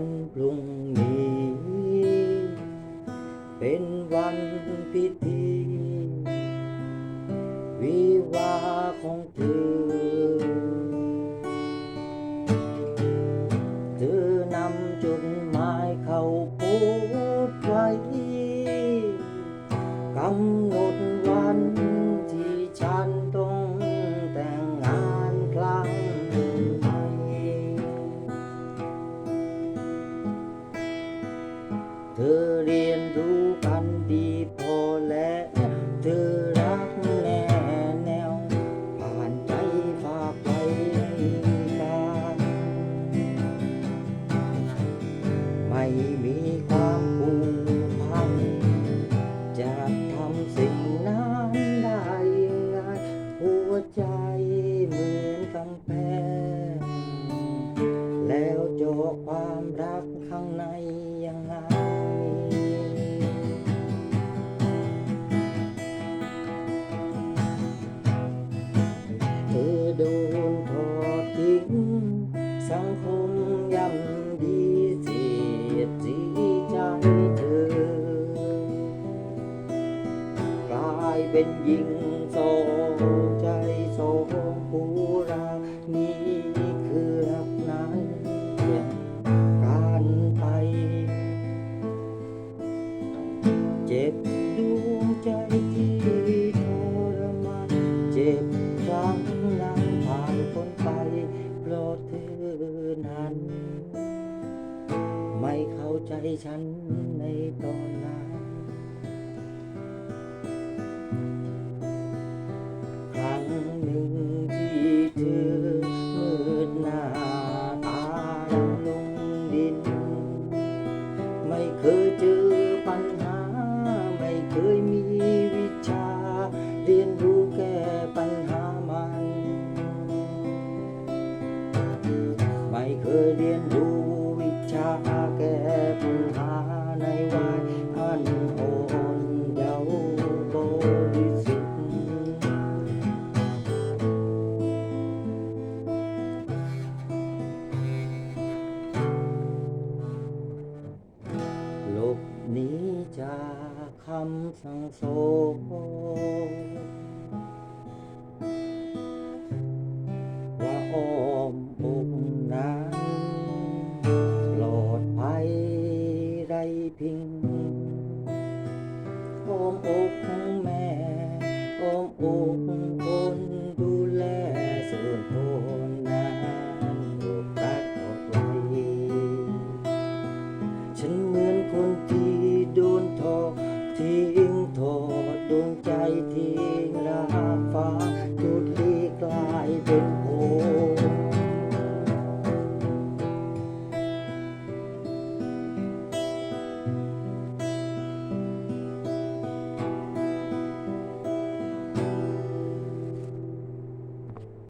วันพรุ่งนี้ เป็นวันพิธี วิวาห์ของเธอ เธอนำจดหมายเข้าโพสต์ไว้กำ เธอ เป็นหญิงโศกใจโศกผู้รักนี้คือรักนั้นการไป เจ็บดวงใจที่ทรมานเจ็บครั้งนั้นผ่านพ้นไปเพราะเธอนั้น ไม่เข้าใจฉันในตอน ไม่เคยเจอปัญหา ไม่เคยมีวิชา เรียนรู้แก้ปัญหามัน ไม่เคยเรียนรู้ จากคำสั่งโสว่าอ้อมอกนั้นปลอดภัยไรพิงอ้อมอกแม่อ้อมอกคน ใจทิ้งลาฟ้าจุด